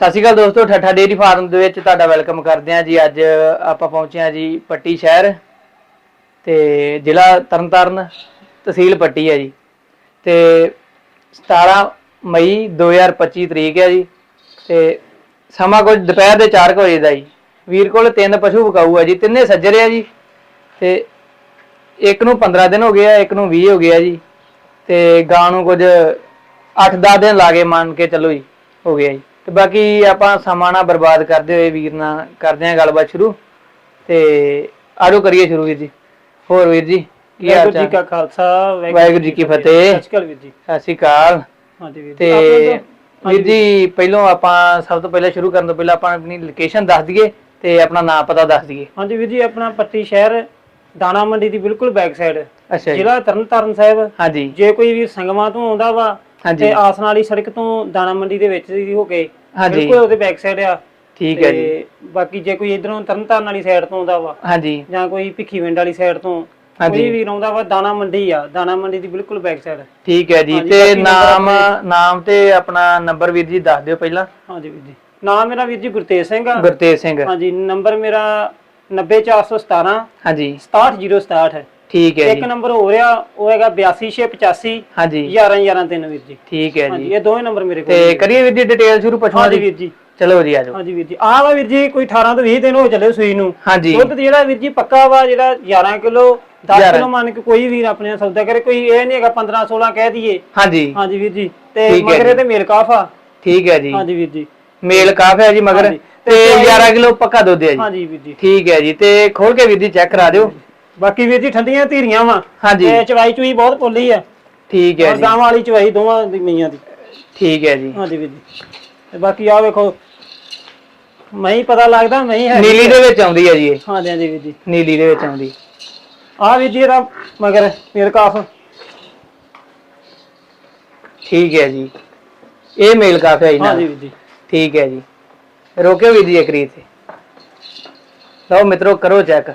ਸਤਿ ਸ਼੍ਰੀ ਅਕਾਲ ਦੋਸਤੋ, ਠੱਠਾ dairy farm ਦੇ ਵਿੱਚ ਤੁਹਾਡਾ ਵੈਲਕਮ ਕਰਦੇ ਹਾਂ ਜੀ। ਅੱਜ ਆਪਾਂ ਪਹੁੰਚੇ ਹਾਂ ਜੀ ਪੱਟੀ ਸ਼ਹਿਰ ਤੇ ਜ਼ਿਲ੍ਹਾ ਤਰਨਤਾਰਨ, ਤਹਿਸੀਲ ਪੱਟੀ ਹੈ ਜੀ। ਤੇ 17 ਮਈ 2025 ਤਰੀਕ ਹੈ ਜੀ ਤੇ ਸਮਾਂ ਕੁਝ ਦੁਪਹਿਰ ਦੇ 4 ਵਜੇ ਦਾ ਜੀ। ਵੀਰ ਕੋਲ ਤਿੰਨ ਪਸ਼ੂ ਵਿਕਾਊ ਹੈ ਜੀ, ਤਿੰਨੇ ਸੱਜਰੇ ਆ ਜੀ ਤੇ ਇੱਕ ਨੂੰ 15 ਦਿਨ ਹੋ ਗਏ ਆ, ਇੱਕ ਨੂੰ 20 ਹੋ ਗਏ ਆ ਜੀ ਤੇ ਗਾਂ ਨੂੰ ਕੁਝ 8-10 ਦਿਨ ਲਾਗੇ ਮੰਨ ਕੇ ਚੱਲੋ ਜੀ, ਹੋ ਗਿਆ ਜੀ। ਤੇ ਬਾਕੀ ਆਪਾਂ ਸਮਾਂ ਨਾ ਬਰਬਾਦ ਕਰਦੇ ਹੋਏ ਵੀਰ ਨਾਲ ਕਰਦੇ ਹਾਂ ਗੱਲਬਾਤ ਸ਼ੁਰੂ ਤੇ ਆਜੋ ਕਰੀਏ ਸ਼ੁਰੂ ਵੀਰ ਜੀ। ਹੋਰ ਵੀਰ ਜੀ ਕੀ ਹਾਲ ਵਾਹਿਗੁਰੂ ਜੀ ਕਾ ਖਾਲਸਾ ਵਾਹਿਗੁਰੂ ਜੀ ਕੀ ਫਤਿਹ। ਸਤਿ ਸ਼੍ਰੀ ਅਕਾਲ ਵੀਰ ਜੀ। ਸਤਿ ਸ਼੍ਰੀ ਅਕਾਲ। ਹਾਂਜੀ ਵੀਰ ਜੀ। ਤੇ ਆਪਣੇ ਵੀਰ ਜੀ ਪਹਿਲੋਂ ਆਪਾਂ ਸਭ ਤੋਂ ਪਹਿਲਾਂ ਸ਼ੁਰੂ ਕਰਨ ਤੋਂ ਪਹਿਲਾਂ ਆਪਾਂ ਆਪਣੀ ਲੋਕੇਸ਼ਨ ਦੱਸ ਦਈਏ ਤੇ ਆਪਣਾ ਨਾਮ ਪਤਾ ਦੱਸ ਦਈਏ। ਹਾਂਜੀ ਵੀਰ ਜੀ ਆਪਣਾ ਪੱਟੀ ਸ਼ਹਿਰ ਦਾਣਾ ਮੰਡੀ ਦੀ ਬਿਲਕੁਲ ਬੈਕ ਸਾਈਡ ਅੱਛਾ ਜੀ। ਜ਼ਿਲ੍ਹਾ ਤਰਨਤਾਰਨ ਸਾਹਿਬ। ਹਾਂਜੀ। ਜੇ ਕੋਈ ਵੀ ਸੰਗਮਾਂ ਤੋਂ ਆਉਂਦਾ ਵਾ ਹਾਂਜੀ। ਤੇ ਆਸਨ ਵਾਲੀ ਸੜਕ ਤੋਂ ਦਾਣਾ ਮੰਡੀ ਦੇ ਵਿੱਚ ਦੀ ਹੋ ਕੇ ਹਾਂਜੀ। ਬਿਲਕੁਲ ਉਹਦੇ ਬੈਕ ਸਾਈਡ ਆ। ਠੀਕ ਹੈ ਜੀ। ਤੇ ਬਾਕੀ ਜੇ ਕੋਈ ਇਧਰੋਂ ਤਰਨਤਾਰਨ ਵਾਲੀ ਸਾਈਡ ਤੋਂ ਆਉਂਦਾ ਵਾ ਹਾਂਜੀ। ਜਾਂ ਕੋਈ ਭਿੱਖੀਵਿੰਡ ਵਾਲੀ ਸਾਈਡ ਤੋਂ ਹਾਂਜੀ। ਕੋਈ ਵੀ ਆਉਂਦਾ ਵਾ ਦਾਣਾ ਮੰਡੀ ਆ। ਦਾਣਾ ਮੰਡੀ ਦੀ ਬਿਲਕੁਲ ਬੈਕ ਸਾਈਡ ਠੀਕ ਹੈ ਜੀ। ਹਾਂਜੀ, ਤੇ ਬਾਕੀ number ਨਾਮ ਨਾਮ ਤੇ ਆਪਣਾ ਨੰਬਰ ਵੀਰ ਜੀ ਦੱਸ ਦਿਓ ਪਹਿਲਾਂ। ਹਾਂਜੀ ਵੀਰ ਜੀ। ਨਾਮ ਮੇਰਾ ਵੀਰ ਜੀ ਗੁਰਤੇਜ ਸਿੰਘ ਆ। ਗੁਰਤੇਜ ਸਿੰਘ। ਹਾਂਜੀ ਨੰਬਰ ਮੇਰਾ 90417 ਹਾਂਜੀ। 67067 ਹੈ। ਠੀਕ ਹੈ ਇੱਕ ਜੀ। ਨੰਬਰ ਹੋ ਰਿਹਾ ਉਹ ਹੈਗਾ 82685 ਹਾਂਜੀ। 11113 ਵੀਰ ਜੀ। ਠੀਕ ਹੈ ਹਾਂਜੀ ਜੀ ਇਹ ਦੋਵੇਂ ਨੰਬਰ ਮੇਰੇ ਕੋਲ ਤੇ ਕਰੀਏ ਵੀਰ ਜੀ ਡਿਟੇਲ ਸ਼ੁਰੂ ਪਛਵਾ ਹਾਂਜੀ ਦੀ ਵੀਰ ਜੀ। ਚਲੋ ਜੀ ਆਜੋ ਹਾਂਜੀ ਵੀਰ ਜੀ। ਆਹ ਵਾ ਵੀਰ ਜੀ ਕੋਈ 18 ਤੋਂ 20 ਦਿਨ ਹੋ ਚੱਲੇ ਸੂਈ ਨੂੰ। ਹਾਂਜੀ। ਦੁੱਧ ਜਿਹੜਾ ਵੀਰ ਜੀ ਪੱਕਾ ਵਾ ਜਿਹੜਾ 11 ਕਿਲੋ 10 11 ਕਿਲੋ ਮੰਨ ਕੇ ਕੋਈ ਵੀਰ ਆਪਣੇ ਨਾਲ ਸੌਦਾ ਕਰੇ ਕੋਈ ਇਹ ਨਹੀਂ ਹੈਗਾ 15 16 ਕਹਿ ਦਈਏ। ਹਾਂਜੀ। ਹਾਂਜੀ ਵੀਰ ਜੀ। ਤੇ ਠੀਕ ਹੈ ਮਗਰੇ ਜੀ। ਤੇ ਮੇਲ ਕਾਫਾ ਠੀਕ ਹੈ ਜੀ। ਹਾਂਜੀ ਵੀਰ ਜੀ। ਮੇਲ ਕਾਫ ਹੈ ਜੀ ਮਗਰ। ਹਾਂਜੀ। ਤੇ 11 ਕਿਲੋ ਪੱਕਾ ਦੁੱਧ ਹੈ ਜੀ। ਹਾਂਜੀ ਵੀਰ ਜੀ। ਠੀਕ ਹੈ ਜੀ। ਤੇ ਖੋਲ ਕੇ ਵੀਰ ਜੀ ਚੈੱਕ ਕਰਾ ਦਿਓ। ਬਾਕੀ ਵੀਰ ਜੀ ਠੰਡੀਆਂ ਧੀਰੀਆਂ ਵਾ। ਹਾਂਜੀ। ਤੇ ਚਵਾਈ ਚੁਈ ਬਹੁਤ ਪੋਲੀ ਆ ਠੀਕ ਹੈ ਔਰ ਜੀ। ਗਾਂ ਵਾਲੀ ਚਵਾਈ ਦੋਵਾਂ ਦੀ ਮਈਆਂ ਦੀ। ਠੀਕ ਹੈ ਜੀ। ਹਾਂਜੀ ਵੀਰ ਜੀ। ਤੇ ਬਾਕੀ ਆ ਵੇਖੋ ਮੈਂ ਹੀ ਪਤਾ ਲੱਗਦਾ ਮੈਂ ਹੀ ਨੀਲੀ ਦੇ ਵਿੱਚ ਆਉਂਦੀ ਹੈ ਜੀ ਇਹ। ਹਾਂਜੀ ਹਾਂਜੀ ਵੀਰ ਜੀ। ਨੀਲੀ ਦੇ ਵਿੱਚ ਆਉਂਦੀ। ਆ ਵੀਰ ਜੀ ਇਹਦਾ ਮਗਰ ਮੇਰ ਕਾਫ। ਠੀਕ ਹੈ ਜੀ। ਇਹ ਮੇਲ ਕਾਫ ਹੈ ਜੀ ਨਾਲ ਹਾਂਜੀ ਵੀਰ ਜੀ। ਠੀਕ ਹੈ ਜੀ। ਰੋਕਿਓ ਵੀਰ ਜੀ ਇੱਕ ਰੀਤ। ਤੇ ਲਓ ਮਿੱਤਰੋ ਕਰੋ ਚੈੱਕ।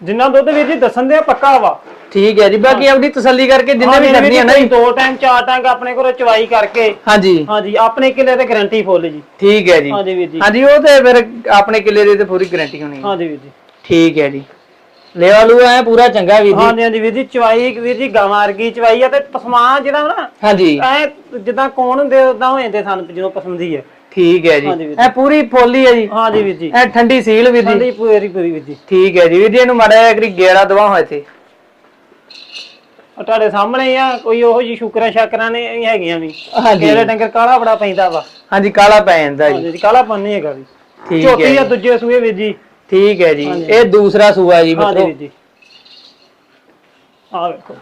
ਜਿੰਨਾ ਦੁੱਧ ਵੀਰ ਜੀ ਦੱਸਣ ਦੇ ਪੱਕਾ ਵਾ। ਠੀਕ ਹੈ ਜੀ ਬਾਕੀ ਆਪਣੀ ਤਸੱਲੀ ਕਰਕੇ ਜਿੰਨੇ ਵੀ ਕਰਨੀ ਹੈ ਨਾ ਕੋਈ ਜੀ ਦੋ ਟਾਈਮ ਚਾਰ ਟਾਈਮ ਆਪਣੇ ਕੋਲੋਂ ਚਵਾਈ ਕਰਕੇ। ਹਾਂਜੀ। ਹਾਂਜੀ ਆਪਣੇ ਕਿਲੇ ਤੇ ਗਾਰੰਟੀ ਫੁੱਲ ਜੀ। ਠੀਕ ਹੈ ਜੀ। ਹਾਂਜੀ ਵੀਰ ਜੀ। ਹਾਂਜੀ ਉਹ ਤੇ ਫਿਰ ਆਪਣੇ ਕਿੱਲੇ ਦੀ ਤੇ ਪੂਰੀ ਗਾਰੰਟੀ ਹੋਣੀ ਹੈ। ਹਾਂਜੀ ਵੀਰ ਜੀ। ਠੀਕ ਹੈ ਜੀ। ਲੈਵਾ ਲੂ ਐ ਪੂਰਾ ਚੰਗਾ ਵੀਰ ਜੀ। ਹਾਂਜੀ ਹਾਂਜੀ ਵੀਰ ਜੀ ਚਵਾਈ ਵੀਰ ਜੀ ਗਾਵਾਂ ਵਰਗੀ ਚਵਾਈ ਆ ਤੇ ਪਸਮਾਨ ਜਿਹੜਾ ਨਾ ਹਾਂਜੀ। ਐ ਜਿੱਦਾਂ ਕੋਣ ਹੁੰਦੇ ਉਦਾਂ ਹੋ ਜਾਂਦੇ ਸਾਨੂੰ ਜਦੋਂ ਪਸੰਦੀ ਹੈ ਠੀਕ ਹੈ ਹਾਂਜੀ ਜੀ। ਐ ਪੂਰੀ ਫੋਲੀ ਹੈ ਜੀ। ਹਾਂਜੀ ਵੀਰ ਜੀ। ਐ ਠੰਡੀ ਸੀਲ ਵੀਰ ਜੀ। ਠੰਡੀ ਪੂਰੀ ਪੂਰੀ ਵੀਰ ਜੀ। ਠੀਕ ਹੈ ਜੀ। ਵੀਰ ਜੀ ਇਹਨੂੰ ਮਾੜਾ ਜਿਹਾ ਕਰੀ ਗੇੜਾ ਦਵਾ ਹੋਏ ਤੇ ਤੁਹਾਡੇ ਸਾਹਮਣੇ ਹੀ ਆ ਕੋਈ ਉਹੋ ਜੀ ਸ਼ੁਕਰਾਂ ਸ਼ਾਕਰਾਂ ਨੇ ਹੀ ਹੈਗੀਆਂ ਵੀ। ਹਾਂਜੀ। ਕਿਹੜੇ ਡੰਗਰ ਕਾਲਾ ਬੜਾ ਪੈਂਦਾ ਵਾ। ਹਾਂਜੀ ਕਾਲਾ ਪੈ ਜਾਂਦਾ ਜੀ। ਹਾਂਜੀ ਜੀ ਕਾਲਾ ਪੰਨ ਨਹੀਂ ਹੈਗਾ ਵੀ। ਠੀਕ ਹੈ ਝੋਟੀ ਆ ਜੀ। ਦੂਜੇ ਸੂਏ ਵੀਰ ਜੀ। ਠੀਕ ਹੈ ਜੀ। ਹਾਂਜੀ। ਇਹ ਦੂਸਰਾ ਸੂਆ ਜੀ ਹਾਂਜੀ ਮਿੱਤਰੋ। ਵੀਰ ਜੀ। ਆ ਵੇਖੋ।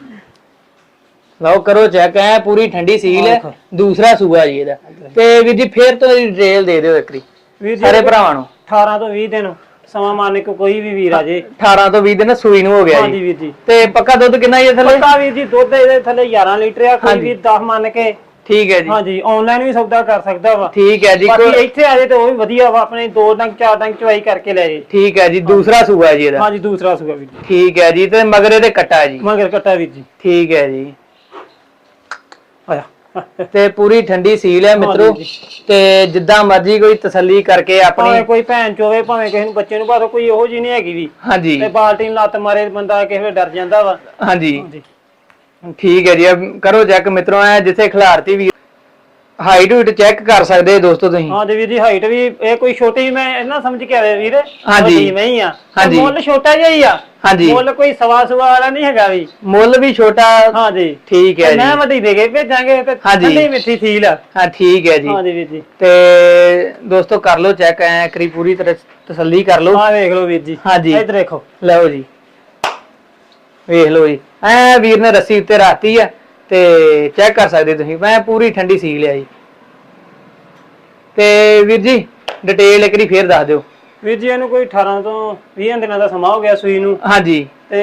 ਲਓ ਕਰੋ ਚੈੱਕ ਐ ਪੂਰੀ ਠੰਡੀ ਸੀਲ ਹੈ। ਦੂਸਰਾ ਸੂਆ ਜੀ ਇਹਦਾ। ਤੇ ਵੀਰ ਜੀ ਫੇਰ ਤੋਂ ਡਿਟੇਲ ਦੇ ਦਿਓ ਇੱਕ ਵਾਰੀ ਜੀ ਸਾਰੇ ਭਰਾਵਾਂ ਨੂੰ। 18 ਤੋਂ 20 ਦਿਨ ਸਮਾਂ ਮੰਨ ਕੇ ਕੋਈ ਵੀ ਵੀਰ ਆ ਜੇ। 18 ਤੋਂ 20 ਦਿਨ ਸੂਈ ਨੂੰ ਹੋ ਗਿਆ ਹਾਂਜੀ ਵੀਰ ਜੀ। ਤੇ ਪੱਕਾ ਦੁੱਧ ਕਿੰਨਾ ਇਹ ਥੱਲੇ? ਪੱਕਾ ਵੀਰ ਜੀ ਦੁੱਧ ਇਹਦੇ ਥੱਲੇ 11 ਲੀਟਰ ਆ ਕੋਈ। ਵੀ 10 ਮੰਨ ਕੇ। ਠੀਕ ਹੈ ਜੀ। ਹਾਂਜੀ ਆਨਲਾਈਨ ਵੀ ਸੌਦਾ ਕਰ ਸਕਦਾ ਵਾ। ਠੀਕ ਹੈ ਜੀ ਬਾਕੀ ਇੱਥੇ ਆ ਜੇ ਤੇ ਉਹ ਵੀ ਵਧੀਆ ਵਾ ਆਪਣੇ ਦੋ ਡੰਗ ਚਾਰ ਡੰਗ ਚਵਾਈ ਕਰਕੇ ਲੈ ਜੇ। ਠੀਕ ਹੈ ਜੀ ਦੂਸਰਾ ਸੂਆ ਜੀ ਇਹਦਾ। ਹਾਂਜੀ ਦੂਸਰਾ ਸੂਆ ਵੀਰ ਜੀ। ਠੀਕ ਹੈ ਜੀ ਤੇ ਮਗਰੇ ਤੇ ਕੱਟਾ ਜੀ। ਮਗਰ ਕੱਟਾ ਵੀਰ ਜੀ। ਠੀਕ ਹੈ ਜੀ। ਆਇਆ। ਤੇ ਪੂਰੀ ਠੰਡੀ ਸੀਲ ਹੈ ਮਿੱਤਰੋ। ਹਾਂਜੀ। ਤੇ ਜਿੱਦਾਂ ਮਰਜ਼ੀ ਕੋਈ ਤਸੱਲੀ ਕਰਕੇ ਭਾਵੇਂ ਆਪਣੀ ਕੋਈ ਭੈਣ ਚੋਵੇ ਭਾਵੇਂ ਕਿਸੇ ਨੂੰ ਬੱਚੇ ਨੂੰ ਭਾਵੇਂ ਕੋਈ ਉਹੋ ਜੀ ਨਹੀਂ ਹੈਗੀ ਵੀ। ਹਾਂਜੀ। ਤੇ ਬਾਲਟੀ ਨੂੰ ਲੱਤ ਮਾਰੇ ਬੰਦਾ ਕਿਸੇ ਵੇਲੇ ਡਰ ਜਾਂਦਾ ਵਾ। ਹਾਂਜੀ। ਹਾਂਜੀ। ਠੀਕ ਹੈ ਜੀ ਅਬ ਕਰੋ ਚੈੱਕ ਮਿੱਤਰੋ ਐ ਜਿੱਥੇ ਖਿਲਾਰਤੀ ਵੀ ਹਾਈਟ ਹੂਟ ਚੈੱਕ ਕਰ ਸਕਦੇ ਹੋ ਦੋਸਤੋ ਤੁਸੀਂ। ਹਾਂ ਜੀ ਵੀਰ ਜੀ ਹਾਈਟ ਵੀ ਇਹ ਕੋਈ ਛੋਟੀ ਮੈਂ ਇਹਨਾਂ ਸਮਝ ਕੇ ਆਵੇ ਵੀਰ। ਹਾਂਜੀ। ਮੈਂ ਹੀ ਆ। ਤੇ ਹਾਂਜੀ। ਮੁੱਲ ਛੋਟਾ ਜਿਹਾ ਹੀ ਆ। ਹਾਂਜੀ ਮੁੱਲ ਕੋਈ ਸਵਾ ਸਵਾ ਵਾਲਾ ਨਹੀਂ ਹੈਗਾ ਵੀ। ਮੁੱਲ ਵੀ ਛੋਟਾ ਹਾਂ ਜੀ। ਠੀਕ ਹੈ ਤੇ ਮੈਂ ਜੀ ਵੱਡੀ ਦੇ ਕੇ ਭੇਜਾਂਗੇ ਤੇ ਹਾਂਜੀ। ਠੰਡੀ ਮਿੱਠੀ ਸੀਲ ਆ। ਹਾਂ ਠੀਕ ਹੈ ਜੀ। ਹਾਂ ਜੀ ਵੀਰ ਜੀ। ਤੇ ਦੋਸਤੋ ਕਰ ਲਓ ਚੈੱਕ ਐ ਕਰੀ ਪੂਰੀ ਤਰ੍ਹਾਂ ਤਸੱਲੀ ਕਰ ਲਓ। ਆਹ ਵੇਖ ਲਓ ਵੀਰ ਜੀ। ਹਾਂਜੀ। ਇੱਧਰ ਦੇਖੋ। ਲਓ ਜੀ। ਵੇਖ ਲਓ ਜੀ। ਐ ਵੀਰ ਨੇ ਰੱਸੀ ਉੱਤੇ ਰਾਤੀ ਆ ਤੇ ਚੈੱਕ ਕਰ ਸਕਦੇ ਤੁਸੀਂ। ਮੈਂ ਪੂਰੀ ਠੰਡੀ ਸੀ ਲਿਆ ਜੀ। ਤੇ ਵੀਰ ਜੀ ਡਿਟੇਲ ਇੱਕ ਵਾਰੀ ਫੇਰ ਦੱਸ ਦਿਓ। ਵੀਰ ਜੀ ਇਹਨੂੰ ਕੋਈ 18 ਤੋਂ 20 ਦਿਨਾਂ ਦਾ ਸਮਾਂ ਹੋ ਗਿਆ ਸੂਈ ਨੂੰ। ਹਾਂਜੀ। ਤੇ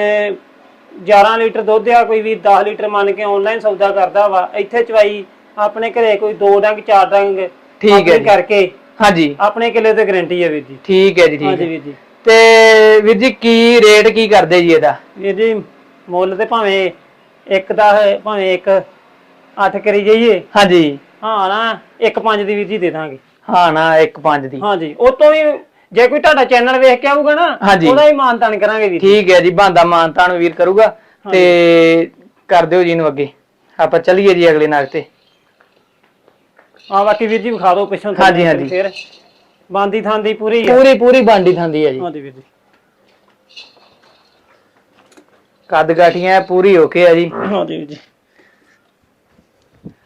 11 ਲੀਟਰ ਦੁੱਧ ਆ ਕੋਈ ਵੀ 10 ਲੀਟਰ ਮੰਨ ਕੇ ਆਨਲਾਈਨ ਸੌਦਾ ਕਰਦਾ ਵਾ। ਇੱਥੇ ਚਵਾਈ ਆਪਣੇ ਘਰੇ ਕੋਈ ਦੋ ਡੰਗ ਚਾਰ ਡੰਗ ਠੀਕ ਹੈ ਜੀ। ਕਰਕੇ। ਹਾਂਜੀ। ਆਪਣੇ ਕਿਲੇ ਤੇ ਗਾਰੰਟੀ ਹੈ ਵੀਰ ਜੀ। ਠੀਕ ਹੈ ਜੀ ਠੀਕ ਹਾਂਜੀ ਹੈ। ਵੀਰ ਜੀ। ਤੇ ਵੀਰ ਜੀ ਕੀ ਰੇਟ ਕੀ ਕਰਦੇ ਜੀ ਇਹਦਾ? ਵੀਰ ਜੀ ਮੁੱਲ ਤੇ ਭਾਵੇਂ ਇੱਕ ਦਾ ਹੈ, ਭਾਵੇਂ ਇੱਕ 8 ਕਰੀ ਜਾਈਏ। ਹਾਂਜੀ। ਹਾਂ ਨਾ ਇੱਕ 5 ਦੀ ਵੀਰ ਜੀ ਦੇ ਦਾਂਗੇ। ਹਾਂ ਨਾ 1.5 ਦੀ। ਹਾਂਜੀ ਉਹ ਤੋਂ ਵੀ ਜੇ ਕੋਈ ਤੁਹਾਡਾ ਚੈਨਲ ਵੇਖ ਕੇ ਆਊਗਾ ਨਾ ਹਾਂਜੀ। ਉਹਦਾ ਹੀ ਮਾਨਤਾਨ ਕਰਾਂਗੇ ਵੀਰ ਜੀ। ਠੀਕ ਹੈ ਜੀ ਬੰਦਾ ਮਾਨਤਾਨ ਵੀਰ ਕਰੂਗਾ ਤੇ ਕਰ ਦਿਓ ਜੀ ਇਹਨੂੰ ਅੱਗੇ। ਆਪਾਂ ਚੱਲੀਏ ਜੀ ਅਗਲੇ ਨਾਗ ਤੇ। ਆ ਬਾਕੀ ਵੀਰ ਜੀ ਵਿਖਾ ਦਿਓ ਪਿੱਛੋਂ ਹਾਂਜੀ, ਹਾਂਜੀ। ਫਿਰ। ਬਾਂਦੀ ਥਾਂਦੀ ਪੂਰੀ ਆ। ਪੂਰੀ ਪੂਰੀ ਬਾਂਡੀ ਥਾਂਦੀ ਹੈ ਜੀ। ਹਾਂਜੀ ਵੀਰ ਜੀ। ਕੱਦ ਗਾਠੀਆਂ ਪੂਰੀ ਓਕੇ ਆ ਜੀ। ਹਾਂਜੀ ਵੀਰ ਜੀ।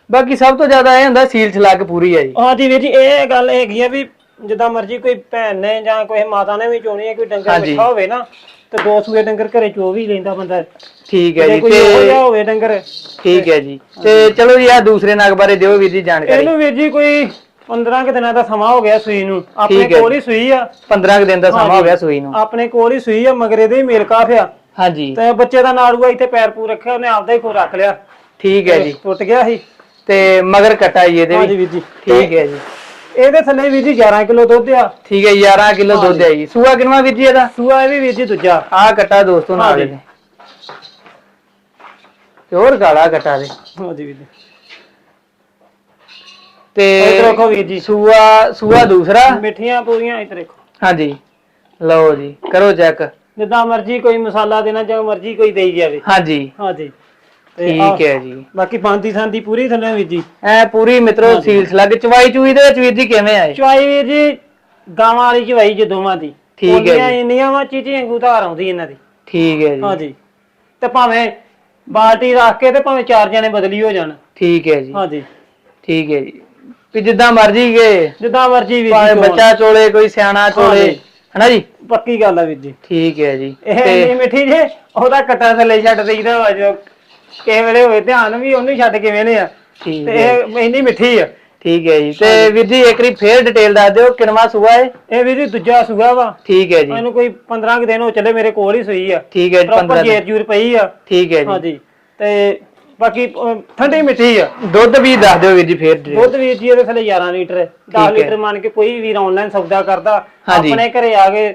ਬਾਕੀ ਸਭ ਤੋਂ ਜ਼ਿਆਦਾ ਇਹ ਹੁੰਦਾ ਸੀਲ ਛਲੱਗ ਪੂਰੀ ਹੈ ਜੀ। ਹਾਂਜੀ ਵੀਰ ਜੀ ਇਹ ਗੱਲ ਹੈਗੀ ਆ ਵੀ ਜਿੱਦਾਂ ਮਰਜ਼ੀ ਕੋਈ ਭੈਣ ਨੇ ਜਾਂ ਕੋਈ ਮਾਤਾ ਨੇ ਵੀ ਚੋਣੀ ਹੈ ਕੋਈ ਡੰਗਰ ਹਾਂਜੀ। ਹੋਵੇ ਨਾ ਤੇ ਦੋ ਸੂਏ ਡੰਗਰ ਘਰੇ ਚੋ ਵੀ ਲੈਂਦਾ ਬੰਦਾ। ਠੀਕ ਹੈ ਜੇ ਜੀ ਕੋਈ ਇਹੋ ਤੇ ਜਿਹਾ ਹੋਵੇ ਡੰਗਰ। ਠੀਕ ਹੈ ਜੀ। ਤੇ ਚਲੋ ਜੀ ਆ ਦੂਸਰੇ ਨਗ ਬਾਰੇ ਦਿਓ ਵੀਰ ਜੀ ਜਾਣਕਾਰੀ। ਇਹਨੂੰ ਵੀਰ ਜੀ ਕੋਈ 15 ਕੁ ਦਿਨਾਂ ਦਾ ਸਮਾਂ ਹੋ ਗਿਆ ਸੂਈ ਨੂੰ। ਆਪਣੇ ਠੀਕ ਹੈ ਕੋਲ ਹੀ ਸੂਈ ਆ। 15 ਕੁ ਦਿਨ ਦਾ ਸਮਾਂ ਹੋ ਗਿਆ ਸੂਈ ਨੂੰ। ਆਪਣੇ ਕੋਲ ਹੀ ਸੂਈ ਆ ਮਗਰ ਇਹਦੇ ਹੀ ਮੇਲ ਕਾਫ ਆ। ਹਾਂਜੀ। ਤੇ ਬੱਚੇ ਦਾ ਨਾੜੂਆ ਇੱਥੇ ਪੈਰ ਪੂ ਰੱਖਿਆ ਉਹਨੇ ਆਪਦਾ ਹੀ ਖੋ ਰੱਖ ਲਿਆ। ਠੀਕ ਹੈ ਜੀ। ਟੁੱਟ ਗਿਆ ਸੀ। ਤੇ ਮਗਰ ਕਟਾ ਜੀ ਇਹਦੇ ਹਾਂਜੀ ਵੀ। ਵੀਰ ਜੀ। ਠੀਕ ਹੈ ਜੀ। ਇਹਦੇ ਥੱਲੇ ਵੀਰ ਜੀ 11 ਕਿਲੋ ਦੁੱਧ ਆ। ਠੀਕ ਹੈ 11 ਕਿਲੋ ਦੁੱਧ ਹੈ ਜੀ। ਸੂਆ ਕਿੰਨਾ ਵੀਰ ਜੀ ਇਹਦਾ? ਸੂਆ ਇਹ ਵੀ ਵੀਰ ਜੀ ਦੂਜਾ। ਆ ਕਟਾ ਦੋਸਤੋ ਨਾਲ। ਇਹਦੇ। ਹੋਰ ਕਾਲਾ ਕਟਾ ਦੇ। ਹਾਂਜੀ ਵੀਰ ਜੀ। ਤੇ ਇੱਧਰ ਦੇਖੋ ਵੀਰ ਜੀ। ਸੂਆ ਸੂਆ ਦੂਸਰਾ? ਮਿੱਠੀਆਂ ਪੂਰੀਆਂ ਇੱਧਰ ਦੇਖੋ। ਹਾਂਜੀ। ਲਓ ਜੀ ਕਰੋ ਚੈੱਕ। ਜਿੱਦਾਂ ਮਰਜ਼ੀ ਕੋਈ ਮਸਾਲਾ ਦੇਣਾ ਜਾਂ ਮਰਜ਼ੀ ਕੋਈ ਦੇਈ ਜਾਵੇ। ਹਾਂਜੀ। ਹਾਂਜੀ। ਤੇ ਠੀਕ ਹੈ ਜੀ। ਬਾਕੀ ਬਾਂਦੀ ਸੰਦੀ ਪੂਰੀ ਥੱਲੇ ਵੀਰ ਜੀ। ਐ ਪੂਰੀ ਮਿੱਤਰੋ ਸੀਲ ਸਲੱਗ ਚਵਾਈ ਚੂਈ ਦੇ ਵਿੱਚ ਵੀਰ ਜੀ ਕਿਵੇਂ ਆਏ? ਚਵਾਈ ਵੀਰ ਜੀ ਗਾਵਾਂ ਵਾਲੀ ਚਵਾਈ ਜੇ ਦੋਵਾਂ ਦੀ। ਠੀਕ ਹੈ ਜੀ। ਇੰਨੀਆਂ ਵਾ ਚੀਚੀ ਵਾਂਗੂ ਧਾਰ ਆਉਂਦੀ ਇਹਨਾਂ ਦੀ। ਠੀਕ ਹੈ ਜੀ। ਹਾਂਜੀ। ਤੇ ਭਾਵੇਂ ਬਾਲਟੀ ਰੱਖ ਕੇ ਤੇ ਭਾਵੇਂ ਚਾਰ ਜਣੇ ਬਦਲੀ ਹੋ ਜਾਣ। ਠੀਕ ਹੈ ਜੀ। ਹਾਂਜੀ। ਠੀਕ ਹੈ ਜੀ। ਵੀ ਜਿੱਦਾਂ ਮਰਜ਼ੀ ਗਏ ਜਿੱਦਾਂ ਮਰਜ਼ੀ ਵੀਰ ਭਾਵੇਂ ਜੀ। ਬੱਚਾ ਚੋਲੇ ਕੋਈ ਸਿਆਣਾ ਚੋਲੇ। ਹਨਾ ਜੀ? ਪੱਕੀ ਗੱਲ ਆ ਵੀਰ ਜੀ। ਠੀਕ ਹੈ ਜੀ। ਇਹ ਮਿੱਠੀ ਜੇ ਉਹਦਾ ਕੱਟਾ ਥੱਲੇ ਛੱਡ ਦੇਈਦਾ ਵਾ ਜੋ ਕਿਸੇ ਵੇਲੇ ਹੋਵੇ ਧਿਆਨ ਵੀ ਉਹਨੂੰ ਹੀ ਛੱਡ ਕੇ ਵੇਨੇ ਆ। ਠੀਕ ਤੇ ਹੈ ਇਹ ਇੰਨੀ ਮਿੱਠੀ ਆ। ਠੀਕ ਹੈ ਜੀ। ਤੇ ਵੀਰ ਜੀ ਇੱਕ ਵਾਰੀ ਫੇਰ ਡਿਟੇਲ ਦੱਸ ਦਿਓ ਕਿੰਨਵਾ ਸੂਆ ਹੈ ਇਹ ਵੀਰ ਜੀ ਦੂਜਾ ਸੂਆ ਵਾ। ਠੀਕ ਹੈ ਜੀ। ਇਹਨੂੰ ਕੋਈ 15 ਕੁ ਦਿਨ ਹੋ ਚੱਲੇ ਮੇਰੇ ਕੋਲ ਹੀ ਸੂਈ ਆ। ਠੀਕ ਹੈ ਜੀ ਪ੍ਰੋਪਰ 15 ਜੇਰ ਜੂਰ ਪਈ ਆ। ਠੀਕ ਹੈ ਜੀ। ਹਾਂਜੀ। ਤੇ ਬਾਕੀ ਅਹ, ਠੰਡੀ ਮਿੱਠੀ ਆ। ਦੁੱਧ ਵੀ ਦੱਸ ਦਿਓ ਵੀਰ ਜੀ ਫੇਰ। ਦੁੱਧ ਵੀਰ ਜੀ ਇਹਦੇ ਥੱਲੇ 11 ਲੀਟਰ 10 ਹੈ। ਲੀਟਰ ਮੰਨ ਕੇ ਕੋਈ ਵੀਰ ਆਨਲਾਈਨ ਸੌਦਾ ਕਰਦਾ ਹਾਂਜੀ। ਆਪਣੇ ਘਰੇ ਆ ਕੇ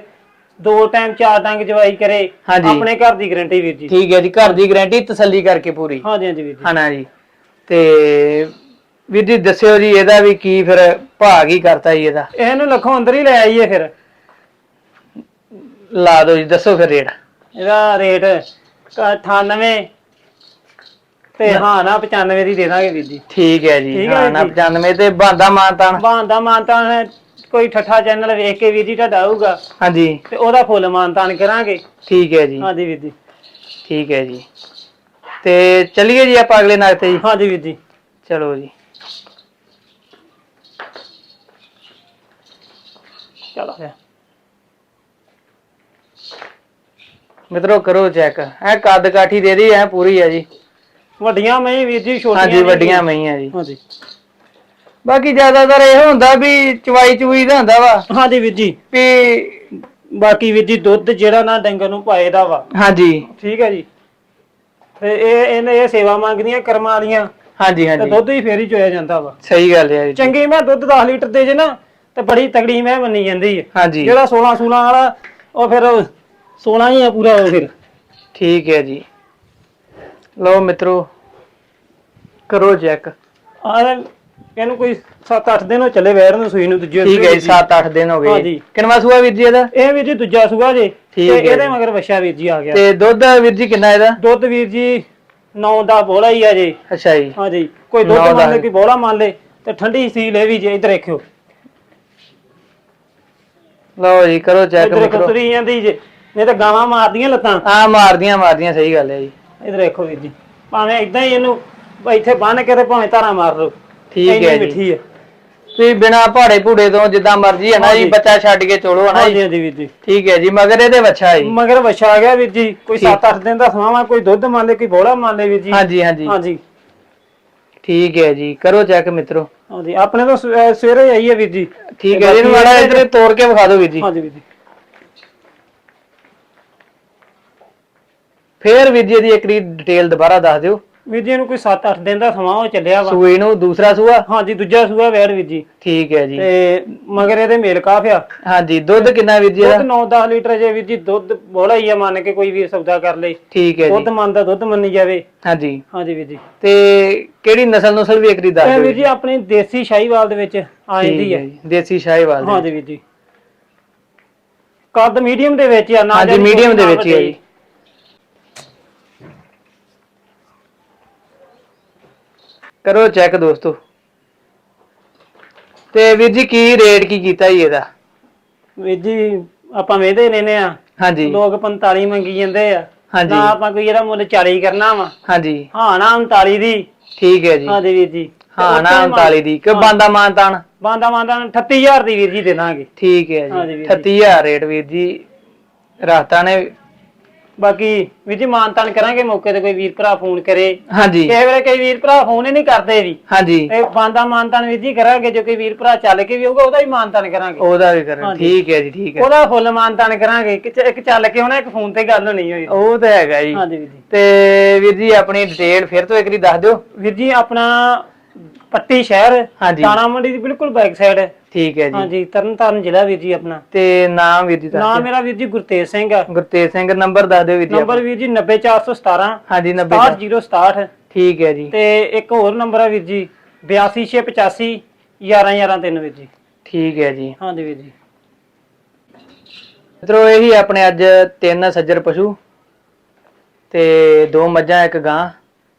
ਦੋ ਟਾਈਮ ਚਾਰ ਡੰਗ ਜਵਾਈ ਕਰੇ ਹਾਂਜੀ। ਆਪਣੇ ਘਰ ਦੀ ਗਾਰੰਟੀ ਵੀਰ ਜੀ। ਠੀਕ ਹੈ ਜੀ ਘਰ ਦੀ ਗਾਰੰਟੀ ਤਸੱਲੀ ਕਰਕੇ ਪੂਰੀ। ਹਾਂਜੀ ਹਾਂਜੀ ਵੀਰ ਜੀ। ਹਨਾ ਜੀ। ਤੇ ਵੀਰ ਜੀ ਦੱਸਿਓ ਜੀ ਇਹਦਾ ਵੀ ਕੀ ਫਿਰ ਭਾਗ ਹੀ ਕਰਤਾ ਜੀ ਇਹਦਾ। ਇਹਨੂੰ ਲੱਖੋਂ ਅੰਦਰ ਹੀ ਲੈ ਆਈਏ ਫਿਰ। ਲਾ ਦਿਓ ਜੀ ਦੱਸੋ ਫਿਰ ਰੇਟ। ਇਹਦਾ ਰੇਟ 98 ਤੇ ਹਾਂ ਨਾ 95 ਦੀ ਦੇ ਦਾਂਗੇ ਵੀਰ ਜੀ। ਠੀਕ ਹੈ ਜੀ ਠੀਕ ਹੈ ਜੀ। 95 ਤੇ ਬਾਂਦਾ ਮਾਨਤਾਨ। ਬਾਂਦਾ ਮਾਨਤਾਨ ਹੈ ਕੋਈ ਠੱਠਾ ਚੈਨਲ ਵੇਖ ਕੇ ਵੀਰ ਜੀ ਤੁਹਾਡਾ ਆਊਗਾ। ਹਾਂਜੀ। ਤੇ ਉਹਦਾ ਫੁੱਲ ਮਾਨਤਾਨ ਕਰਾਂਗੇ। ਠੀਕ ਹੈ ਜੀ। ਹਾਂਜੀ ਵੀਰ ਜੀ। ਠੀਕ ਹੈ ਜੀ। ਤੇ ਚਲਿਏ ਜੀ ਆਪਾਂ ਅਗਲੇ ਨਾਗ ਤੇ ਜੀ। ਹਾਂਜੀ ਵੀਰ ਜੀ। ਚਲੋ ਜੀ। ਚਲੋ। ਮਿੱਤਰੋ ਕਰੋ ਚੈੱਕ ਐ ਕੱਦ ਕਾਠੀ ਦੇ ਦੀ ਐ ਪੂਰੀ ਹੈ ਜੀ। ਵੱਡੀਆਂ ਮੈਂ ਵੀਰ ਜੀ ਛੋਟੀਆਂ ਹਾਂਜੀ ਵੱਡੀਆਂ ਮਈਆਂ ਜੀ। ਹਾਂਜੀ। ਬਾਕੀ ਜ਼ਿਆਦਾਤਰ ਇਹ ਹੁੰਦਾ ਵੀ ਚਵਾਈ ਚੁਈ ਦਾ ਹੁੰਦਾ ਵਾ। ਹਾਂਜੀ ਵੀਰ ਜੀ। ਵੀ ਬਾਕੀ ਵੀਰ ਜੀ ਦੁੱਧ ਜਿਹੜਾ ਨਾ ਡੰਗਰ ਨੂੰ ਪਾਏ ਦਾ ਵਾ। ਹਾਂਜੀ। ਠੀਕ ਹੈ ਜੀ। ਤੇ ਇਹ ਇਹਨੇ ਇਹ ਸੇਵਾ ਮੰਗਦੀਆਂ ਕਰਮਾਂ ਵਾਲੀਆਂ। ਹਾਂਜੀ ਤੇ ਹਾਂਜੀ ਦੁੱਧ ਹੀ ਫੇਰ ਹੀ ਚੋਇਆ ਜਾਂਦਾ ਵਾ। ਸਹੀ ਗੱਲ ਹੈ ਜੀ। ਚੰਗੀ ਮੈਂ ਦੁੱਧ 10 ਲੀਟਰ ਦੇ ਜੇ ਨਾ ਤੇ ਬੜੀ ਤਗੜੀ ਮੈਂ ਮੰਨੀ ਜਾਂਦੀ ਹੈ। ਹਾਂਜੀ। ਜਿਹੜਾ 16 16 ਵਾਲਾ ਉਹ ਫਿਰ 16 ਹੀ ਆ ਪੂਰਾ ਉਹ ਫਿਰ। ਠੀਕ ਹੈ ਜੀ। ਲਓ ਮਿੱਤਰੋ ਕਰੋ ਚੈੱਕ। ਆ ਇਹਨੂੰ ਕੋਈ 7-8 ਦਿਨ ਹੋ ਚੱਲੇ ਵੈਰ ਨੂੰ ਸੂਈ ਨੂੰ ਦੂਜੇ ਠੀਕ ਹੈ ਜੀ 7-8 ਦਿਨ ਹੋ ਗਏ ਹਾਂਜੀ। ਕਿੰਨਵਾ ਸੂਆ ਵੀਰ ਜੀ ਇਹਦਾ? ਇਹ ਵੀਰ ਜੀ ਦੂਜਾ ਸੂਗਾ ਜੇ ਠੀਕ ਹੈ ਇਹਦੇ ਜੀ। ਮਗਰ ਵਛਾ ਵੀਰ ਜੀ ਆ ਗਿਆ। ਤੇ ਦੁੱਧ ਵੀਰ ਜੀ ਕਿੰਨਾ ਇਹਦਾ? ਦੁੱਧ ਵੀਰ ਜੀ 9 ਦਾ ਬੋਲਾ ਹੀ ਆ ਜੇ। ਅੱਛਾ ਜੀ। ਹਾਂਜੀ ਕੋਈ ਨੌ ਦੁੱਧ ਦਾ ਮੰਨ ਲੈ। ਕੋਈ ਬੋਲਾ ਮੰਨ ਲੈ ਤੇ ਠੰਡੀ ਸੀਲ ਇਹ ਵੀ ਜੇ ਇੱਧਰ ਦੇਖਿਓ ਲਓ ਜੀ ਕਰੋ ਚੈੱਕ ਇੱਧਰ ਦੇਖੋ ਮਿੱਤਰੋ ਤੁਰੀ ਜਾਂਦੀ ਜੇ। ਨਹੀਂ ਤਾਂ ਗਾਵਾਂ ਮਾਰਦੀਆਂ ਲੱਤਾਂ। ਆ ਮਾਰਦੀਆਂ ਮਾਰਦੀਆਂ ਸਹੀ ਗੱਲ ਹੈ ਜੀ। ਇੱਧਰ ਦੇਖੋ ਵੀਰ ਜੀ। ਭਾਵੇਂ ਇਦਾਂ ਹੀ ਇਹਨੂੰ ਇੱਥੇ ਬੰਨ ਕੇ ਤੇ ਭਾਵੇਂ ਧਾਰਾਂ ਮਾਰ ਲਓ। ਠੀਕ ਇੰਨੀ ਹੈ ਜੀ। ਮਿੱਠੀ ਹੈ। ਤੁਸੀਂ ਬਿਨਾ ਭਾੜੇ ਭੂੜੇ ਤੋਂ ਜਿੱਦਾਂ ਮਰਜ਼ੀ ਹੈ ਨਾ ਜੀ ਹਾਂਜੀ। ਬੱਚਾ ਛੱਡ ਕੇ ਚੋਲੋ ਹੈ ਨਾ ਹਾਂਜੀ ਜੀ। ਹਾਂਜੀ ਵੀਰ ਜੀ। ਠੀਕ ਹੈ ਜੀ ਮਗਰ ਇਹਦੇ ਬੱਚਾ ਜੀ। ਮਗਰ ਵਛਾ ਆ ਗਿਆ ਵੀਰ ਜੀ ਕੋਈ ਠੀਕ। 7-8 ਦਿਨ ਦਾ ਸਮਾਂ ਵਾ ਕੋਈ ਦੁੱਧ ਮੰਨ ਲੈ ਕੋਈ ਬੋਲਾ ਮੰਨ ਲੈ ਵੀਰ ਜੀ। ਹਾਂਜੀ ਹਾਂਜੀ। ਹਾਂਜੀ। ਠੀਕ ਹੈ ਜੀ ਕਰੋ ਚੈੱਕ ਮਿੱਤਰੋ। ਹਾਂਜੀ ਆਪਣੇ ਤੋਂ ਸਵੇ- ਸਵੇਰੇ ਆਈ ਹੈ ਵੀਰ ਜੀ। ਠੀਕ ਹੈ ਜੀ ਇਹਨੂੰ ਮਾੜਾ ਇਧਰ ਤੋੜ ਕੇ ਵਿਖਾ ਦਿਓ ਵੀਰ ਜੀ। ਹਾਂਜੀ ਵੀਰ ਜੀ। ਫੇਰ ਵੀਰ ਜੀ ਇਹਦੀ ਇੱਕ ਰੀ ਡਿਟੇਲ ਦੁਬਾਰਾ ਦੱਸ ਦਿਓ। ਵੀਰ ਜੀ ਇਹਨੂੰ ਕੋਈ 7-8 ਦਿਨ ਦਾ ਸਮਾਂ ਹੋ ਚੱਲਿਆ ਵਾ। ਸੂਈ ਨੂੰ ਦੂਸਰਾ ਸੂਆ? ਹਾਂਜੀ ਦੂਜਾ ਸੂਆ ਵੈੜ ਵੀਰ ਜੀ। ਠੀਕ ਹੈ ਜੀ। ਤੇ ਮਗਰ ਇਹਦੇ ਮੇਲ ਕਾਫਿਆ ਹਾਂਜੀ ਦੁੱਧ ਕਿੰਨਾ ਵੀਰ ਜੀ ਦੁੱਧ ਇਹਦਾ 9-10 ਲੀਟਰ ਜੇ ਵੀਰ ਜੀ ਦੁੱਧ ਬੋਲਾ ਹੀ ਆ ਮੰਨ ਕੇ ਕੋਈ ਵੀ ਸੌਦਾ ਕਰ ਲੇ ਠੀਕ ਹੈ ਦੁੱਧ ਜੀ ਮੰਨਦਾ ਦੁੱਧ ਮੰਨੀ ਜਾਵੇ। ਹਾਂਜੀ। ਹਾਂਜੀ ਵੀਰ ਜੀ। ਤੇ ਕਿਹੜੀ ਨਸਲ ਨਸਲ ਵੀ ਇੱਕ ਦੀ ਦੱਸ ਇਹ ਦਿਓ ਵੀਰ ਜੀ ਆਪਣੀ ਦੇਸੀ ਸ਼ਾਹੀਵਾਲ ਦੇ ਵਿੱਚ ਆ ਜਾਂਦੀ ਹੈ ਹੈ। ਜੀ, ਦੇਸੀ ਸ਼ਾਹੀਵਾਲ ਦੀ। ਹਾਂਜੀ ਵੀਰ ਜੀ। ਕੱਦ ਮੀਡੀਅਮ ਦੇ ਵਿੱਚ ਆ ਨਾ ਹਾਂਜੀ ਜ਼ਿਆਦਾ ਮੀਡੀਅਮ ਦੇ ਨਾ ਵਿੱਚ ਹੀ। ਜੀ। ਕਰੋ ਚੈੱਕ ਦੋਸਤੋ। ਤੇ ਵੀਰ ਜੀ ਕੀ ਰੇਟ ਕੀ ਕੀਤਾ ਜੀ ਇਹਦਾ? ਵੀਰ ਜੀ ਆਪਾਂ ਵੇਦੇ ਲੈਨੇ ਆ ਹਾਂਜੀ। ਲੋਕ 45 ਮੰਗੀ ਜਾਂਦੇ ਆ। ਹਾਂਜੀ। ਨਾ ਆਪਾਂ ਕੋਈ ਇਹਦਾ ਮੁੱਲ 40 ਕਰਨਾ ਵਾ। ਹਾਂਜੀ। ਹਾਂ ਨਾ 39 ਦੀ। ਠੀਕ ਹੈ ਜੀ। ਹਾਂਜੀ ਵੀਰ ਜੀ। ਹਾਂ ਨਾ 39 ਦੀ। ਕਿ ਬਾਂਦਾ ਮਾਨਤਾਨ? ਬਾਂਦਾ ਬਾਂਦਾ 38000 ਦੀ ਵੀਰ ਜੀ ਦੇ ਦਾਂਗੇ। ਠੀਕ ਹੈ ਜੀ। ਵੀਰ 38000 ਰੇਟ ਵੀਰ ਜੀ ਰਾਤਾ ਨੇ ਬਾਕੀ ਵੀਰ ਜੀ ਮਾਨਤਾਨ ਕਰਾਂਗੇ ਮੌਕੇ ਤੇ ਕੋਈ ਵੀਰ ਭਰਾ ਫੋਨ ਕਰੇ। ਹਾਂਜੀ। ਕਿਸੇ ਵੇਲੇ ਕਈ ਵੀਰ ਭਰਾ ਫੋਨ ਹੀ ਨਹੀਂ ਕਰਦੇ ਵੀ ਹਾਂਜੀ। ਇਹ ਬਾਂਦਾ ਮਾਨਤਾਨ ਵੀਰ ਜੀ ਕਰਾਂਗੇ ਜੋ ਕੋਈ ਵੀਰ ਭਰਾ ਚੱਲ ਕੇ ਵੀ ਹੋਊਗਾ ਉਹਦਾ ਵੀ ਮਾਨਤਾਨ ਕਰਾਂਗੇ। ਉਹਦਾ ਵੀ ਕਰਨ ਹਾਂਜੀ। ਠੀਕ ਹੈ ਜੀ ਠੀਕ ਹੈ। ਉਹਦਾ ਫੁੱਲ ਮਾਨਤਾਨ ਕਰਾਂਗੇ। ਕਿ ਚ- ਇੱਕ ਚੱਲ ਕੇ ਹੋਣਾ ਇੱਕ ਫੋਨ ਤੇ ਗੱਲ ਨਹੀਂ ਹੋਈ। ਉਹ ਤਾਂ ਹੈਗਾ ਜੀ। ਹਾਂਜੀ ਵੀਰ ਜੀ। ਤੇ ਵੀਰ ਜੀ ਆਪਣੀ ਡਿਟੇਲ ਫਿਰ ਤੋਂ ਇੱਕ ਵਾਰੀ ਦੱਸ ਦਿਓ। ਵੀਰ ਜੀ ਆਪਣਾ ਪੱਟੀ ਸ਼ਹਿਰ ਹਾਂਜੀ। ਦਾਣਾ ਮੰਡੀ ਦੀ ਬਿਲਕੁਲ ਬੈਕ ਸਾਈਡ ਠੀਕ ਹੈ ਜੀ। ਹਾਂਜੀ ਤਰਨਤਾਰਨ ਜ਼ਿਲ੍ਹਾ ਵੀਰ ਜੀ ਆਪਣਾ। ਤੇ ਨਾਮ ਵੀਰ ਜੀ ਦਾ ਨਾਮ ਮੇਰਾ ਵੀਰ ਜੀ ਗੁਰਤੇਜ ਸਿੰਘ ਆ ਗੁਰਤੇਜ ਸਿੰਘ ਨੰਬਰ ਦੱਸ ਦਿਓ ਵੀਰ ਜੀ ਨੰਬਰ ਵੀਰ ਜੀ 90417 ਹਾਂਜੀ 90 68067 ਠੀਕ ਹੈ ਜੀ। ਤੇ ਇੱਕ ਹੋਰ ਨੰਬਰ ਆ ਵੀਰ ਜੀ 82685 11113 ਵੀਰ ਜੀ। ਠੀਕ ਹੈ ਜੀ। ਹਾਂਜੀ ਵੀਰ ਜੀ। ਮਿੱਤਰੋ ਇਹੀ ਆਪਣੇ ਅੱਜ ਤਿੰਨ ਸੱਜਰ ਪਸ਼ੂ ਤੇ ਦੋ ਮੱਝਾਂ ਇੱਕ ਗਾਂ।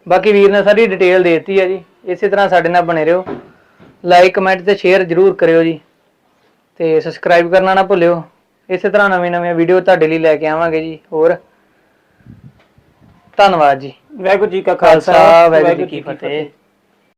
ਬਾਕੀ ਵੀਰ ਨੇ ਸਾਰੀ ਡਿਟੇਲ ਦੇ ਦਿੱਤੀ ਹੈ ਜੀ। ਇਸੇ ਤਰ੍ਹਾਂ ਸਾਡੇ ਨਾਲ ਬਣੇ ਰਹੋ। ਲਾਈਕ ਕਮੈਂਟ ਤੇ ਸ਼ੇਅਰ ਜਰੂਰ ਕਰਿਓ ਜੀ। ਤੇ ਸਬਸਕ੍ਰਾਈਬ ਕਰਨਾ ਨਾ ਭੁੱਲਿਓ। ਇਸੇ ਤਰ੍ਹਾਂ ਨਵੀਂ ਨਵੀਆਂ ਵੀਡੀਓ ਤੁਹਾਡੇ ਲਈ ਲੈ ਕੇ ਆਵਾਂਗੇ ਜੀ। ਹੋਰ। ਧੰਨਵਾਦ ਜੀ। ਵਾਹਿਗੁਰੂ ਜੀ ਕਾ ਖਾਲਸਾ ਵਾਹਿਗੁਰੂ ਜੀ ਕੀ ਫਤਿਹ।